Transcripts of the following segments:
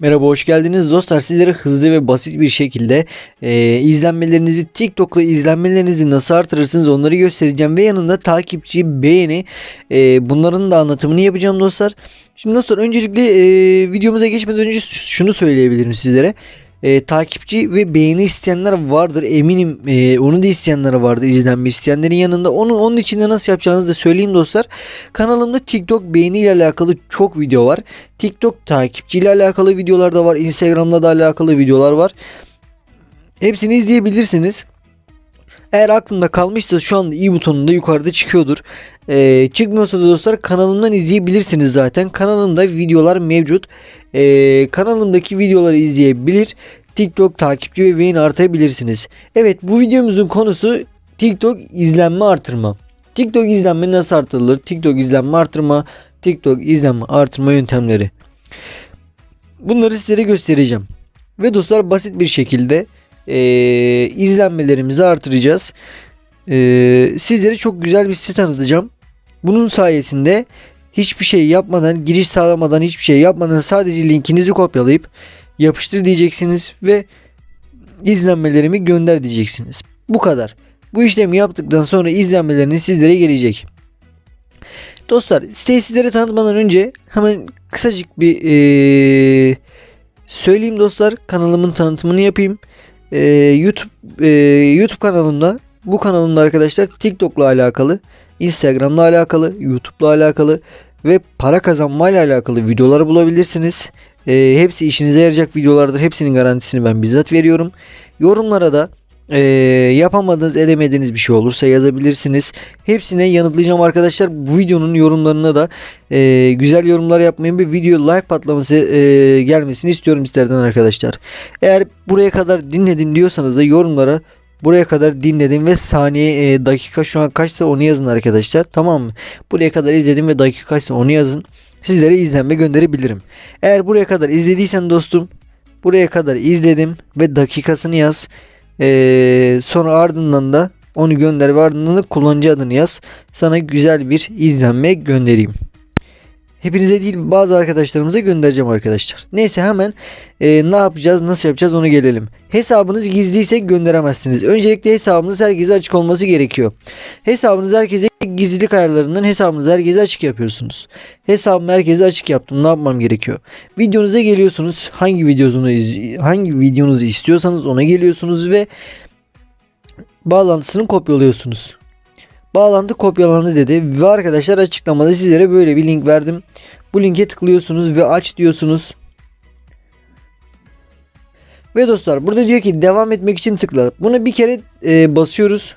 Merhaba hoş geldiniz dostlar sizlere hızlı ve basit bir şekilde e, izlenmelerinizi TikTok'la izlenmelerinizi nasıl artırırsınız onları göstereceğim ve yanında takipçi beğeni e, bunların da anlatımını yapacağım dostlar. Şimdi dostlar öncelikle e, videomuza geçmeden önce şunu söyleyebilirim sizlere. E, takipçi ve beğeni isteyenler vardır eminim. E, onu da isteyenler vardır izlenme isteyenlerin yanında. Onu onun için de nasıl yapacağınızı da söyleyeyim dostlar. Kanalımda TikTok beğeni ile alakalı çok video var. TikTok takipçi ile alakalı videolar da var Instagram'da da alakalı videolar var. Hepsini izleyebilirsiniz. Eğer aklımda kalmışsa şu anda i butonunda yukarıda çıkıyordur. Ee, çıkmıyorsa da dostlar kanalımdan izleyebilirsiniz zaten. Kanalımda videolar mevcut. Ee, kanalımdaki videoları izleyebilir. TikTok takipçi ve beğeni artabilirsiniz. Evet bu videomuzun konusu TikTok izlenme artırma. TikTok izlenme nasıl artırılır? TikTok izlenme artırma, TikTok izlenme artırma yöntemleri. Bunları sizlere göstereceğim. Ve dostlar basit bir şekilde e, izlenmelerimizi artıracağız. E, sizlere çok güzel bir site tanıtacağım. Bunun sayesinde hiçbir şey yapmadan, giriş sağlamadan, hiçbir şey yapmadan sadece linkinizi kopyalayıp yapıştır diyeceksiniz ve izlenmelerimi gönder diyeceksiniz. Bu kadar. Bu işlemi yaptıktan sonra izlenmeleriniz sizlere gelecek. Dostlar siteyi sizlere tanıtmadan önce hemen kısacık bir ee, söyleyeyim dostlar kanalımın tanıtımını yapayım e, YouTube e, YouTube kanalımda bu kanalımda arkadaşlar TikTok'la alakalı, Instagram'la alakalı, YouTube'la alakalı ve para kazanmayla alakalı videoları bulabilirsiniz. E, hepsi işinize yarayacak videolardır. Hepsinin garantisini ben bizzat veriyorum. Yorumlara da e, yapamadığınız edemediğiniz bir şey olursa yazabilirsiniz. Hepsine yanıtlayacağım arkadaşlar. Bu videonun yorumlarına da e, güzel yorumlar yapmayın ve video like patlaması e, gelmesini istiyorum sizlerden arkadaşlar. Eğer buraya kadar dinledim diyorsanız da yorumlara buraya kadar dinledim ve saniye e, dakika şu an kaçsa onu yazın arkadaşlar. Tamam mı? Buraya kadar izledim ve dakika kaçsa onu yazın. Sizlere izlenme gönderebilirim. Eğer buraya kadar izlediysen dostum buraya kadar izledim ve dakikasını yaz. Ee, sonra ardından da onu gönder ve ardından da kullanıcı adını yaz. Sana güzel bir izlenme göndereyim. Hepinize değil bazı arkadaşlarımıza göndereceğim arkadaşlar. Neyse hemen e, ne yapacağız nasıl yapacağız onu gelelim. Hesabınız gizliyse gönderemezsiniz. Öncelikle hesabınız herkese açık olması gerekiyor. Hesabınız herkese gizlilik ayarlarından hesabınızı herkese açık yapıyorsunuz. Hesabımı herkese açık yaptım. Ne yapmam gerekiyor? Videonuza geliyorsunuz. Hangi videonuzu hangi videonuzu istiyorsanız ona geliyorsunuz ve bağlantısını kopyalıyorsunuz. Bağlantı kopyalandı dedi ve arkadaşlar açıklamada sizlere böyle bir link verdim. Bu linke tıklıyorsunuz ve aç diyorsunuz. Ve dostlar burada diyor ki devam etmek için tıkla. Buna bir kere e, basıyoruz.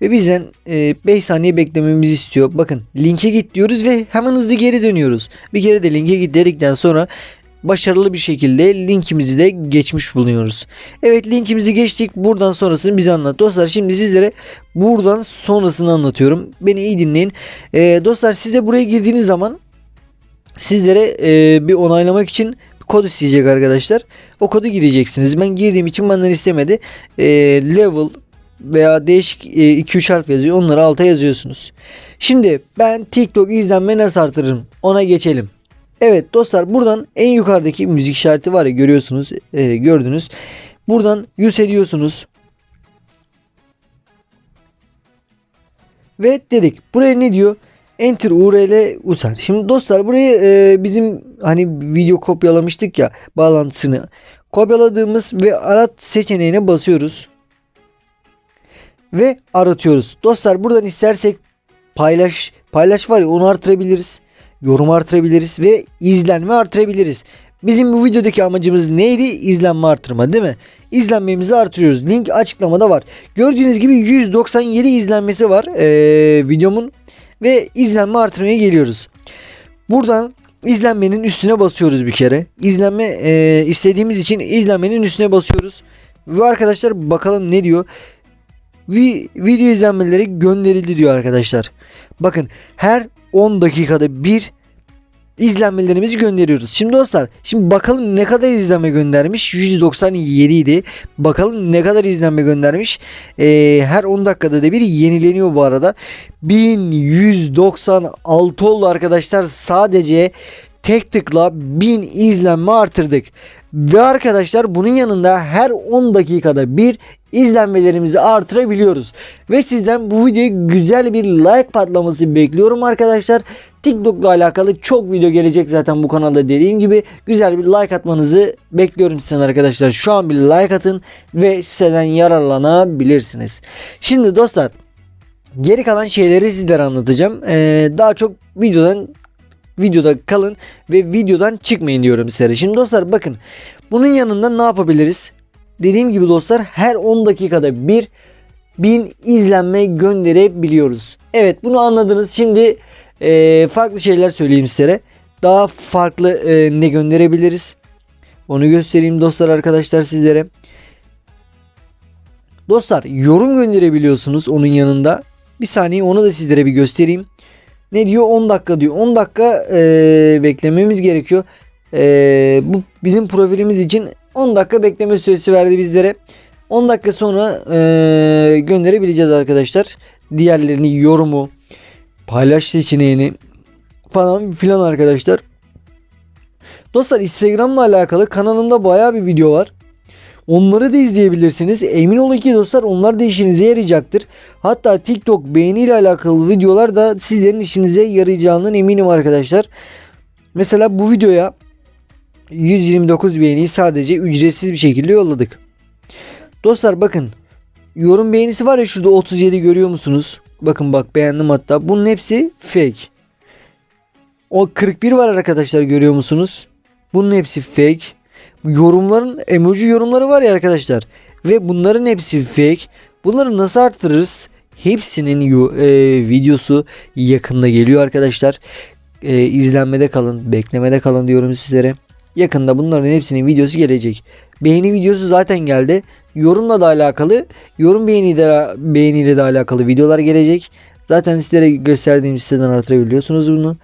Ve bizden 5 e, saniye beklememizi istiyor. Bakın linke git diyoruz ve hemen hızlı geri dönüyoruz. Bir kere de linke git dedikten sonra başarılı bir şekilde linkimizi de geçmiş bulunuyoruz. Evet linkimizi geçtik. Buradan sonrasını bize anlat. Dostlar şimdi sizlere buradan sonrasını anlatıyorum. Beni iyi dinleyin. Ee, dostlar siz de buraya girdiğiniz zaman sizlere e, bir onaylamak için kod isteyecek arkadaşlar. O kodu gireceksiniz. Ben girdiğim için benden istemedi. E, level veya değişik 2-3 e, harf yazıyor. Onları alta yazıyorsunuz. Şimdi ben TikTok izlenme nasıl artırırım? Ona geçelim. Evet dostlar buradan en yukarıdaki müzik işareti var ya görüyorsunuz e, gördünüz. Buradan yüz ediyorsunuz. Ve dedik buraya ne diyor? Enter URL usar. Şimdi dostlar burayı e, bizim hani video kopyalamıştık ya bağlantısını. Kopyaladığımız ve arat seçeneğine basıyoruz. Ve aratıyoruz. Dostlar buradan istersek paylaş paylaş var ya onu artırabiliriz yorum artırabiliriz ve izlenme artırabiliriz. Bizim bu videodaki amacımız neydi? İzlenme artırma değil mi? İzlenmemizi artırıyoruz. Link açıklamada var. Gördüğünüz gibi 197 izlenmesi var ee, videomun ve izlenme artırmaya geliyoruz. Buradan izlenmenin üstüne basıyoruz bir kere. İzlenme e, istediğimiz için izlenmenin üstüne basıyoruz. Ve arkadaşlar bakalım ne diyor. Vi, video izlenmeleri gönderildi diyor arkadaşlar. Bakın her 10 dakikada bir izlenmelerimizi gönderiyoruz. Şimdi dostlar şimdi bakalım ne kadar izlenme göndermiş. 197 idi. Bakalım ne kadar izlenme göndermiş. Ee, her 10 dakikada da bir yenileniyor bu arada. 1196 oldu arkadaşlar. Sadece tek tıkla 1000 izlenme artırdık. Ve arkadaşlar bunun yanında her 10 dakikada bir izlenmelerimizi artırabiliyoruz. Ve sizden bu videoya güzel bir like patlaması bekliyorum arkadaşlar. TikTok'la alakalı çok video gelecek zaten bu kanalda dediğim gibi. Güzel bir like atmanızı bekliyorum sizden arkadaşlar. Şu an bir like atın ve siteden yararlanabilirsiniz. Şimdi dostlar geri kalan şeyleri sizlere anlatacağım. Ee, daha çok videodan videoda kalın ve videodan çıkmayın diyorum size. Şimdi dostlar bakın bunun yanında ne yapabiliriz? Dediğim gibi dostlar her 10 dakikada bir 1000 izlenme gönderebiliyoruz. Evet bunu anladınız. Şimdi e, farklı şeyler söyleyeyim sizlere. Daha farklı e, ne gönderebiliriz? Onu göstereyim dostlar arkadaşlar sizlere. Dostlar yorum gönderebiliyorsunuz onun yanında. Bir saniye onu da sizlere bir göstereyim. Ne diyor 10 dakika diyor. 10 dakika e, beklememiz gerekiyor. E, bu bizim profilimiz için 10 dakika bekleme süresi verdi bizlere. 10 dakika sonra e, gönderebileceğiz arkadaşlar. Diğerlerini yorumu, paylaş seçeneğini falan filan arkadaşlar. Dostlar Instagram'la alakalı kanalımda baya bir video var. Onları da izleyebilirsiniz. Emin olun ki dostlar onlar da işinize yarayacaktır. Hatta TikTok beğeni ile alakalı videolar da sizlerin işinize yarayacağından eminim arkadaşlar. Mesela bu videoya 129 beğeniyi sadece ücretsiz bir şekilde yolladık. Dostlar bakın yorum beğenisi var ya şurada 37 görüyor musunuz? Bakın bak beğendim hatta. Bunun hepsi fake. O 41 var arkadaşlar görüyor musunuz? Bunun hepsi fake. Yorumların emoji yorumları var ya arkadaşlar. Ve bunların hepsi fake. Bunları nasıl arttırırız? Hepsinin e, videosu yakında geliyor arkadaşlar. E, izlenmede kalın, beklemede kalın diyorum sizlere. Yakında bunların hepsinin videosu gelecek. Beğeni videosu zaten geldi. Yorumla da alakalı, yorum beğeni de, beğeniyle de alakalı videolar gelecek. Zaten sizlere gösterdiğim siteden artırabiliyorsunuz bunu.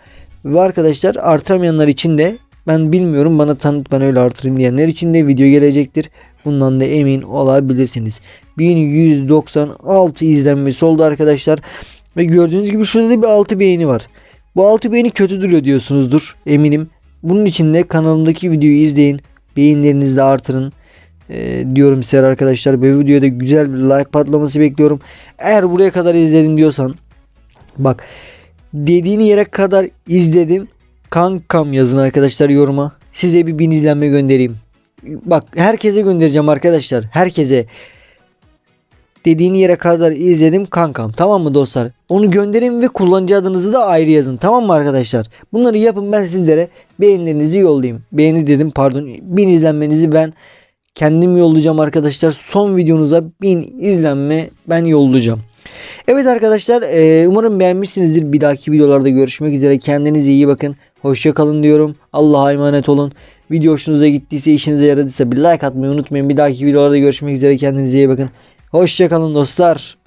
Ve arkadaşlar artıramayanlar için de ben bilmiyorum bana tanıt ben öyle artırayım diyenler için de video gelecektir. Bundan da emin olabilirsiniz. 1196 izlenmesi oldu arkadaşlar. Ve gördüğünüz gibi şurada da bir 6 beğeni var. Bu 6 beğeni kötü duruyor diyorsunuzdur eminim. Bunun için de kanalımdaki videoyu izleyin. Beğenilerinizi de artırın. Ee, diyorum size arkadaşlar. Bu videoda güzel bir like patlaması bekliyorum. Eğer buraya kadar izledim diyorsan bak dediğin yere kadar izledim. Kankam yazın arkadaşlar yoruma. Size bir bin izlenme göndereyim. Bak herkese göndereceğim arkadaşlar. Herkese. Dediğin yere kadar izledim kankam. Tamam mı dostlar? Onu gönderin ve kullanıcı adınızı da ayrı yazın. Tamam mı arkadaşlar? Bunları yapın ben sizlere beğenilerinizi yollayayım. Beğeni dedim pardon. Bin izlenmenizi ben kendim yollayacağım arkadaşlar. Son videonuza bin izlenme ben yollayacağım. Evet arkadaşlar e, umarım beğenmişsinizdir. Bir dahaki videolarda görüşmek üzere. Kendinize iyi bakın. Hoşça kalın diyorum. Allah'a emanet olun. Video hoşunuza gittiyse işinize yaradıysa bir like atmayı unutmayın. Bir dahaki videolarda görüşmek üzere. Kendinize iyi bakın. Hoşça kalın dostlar.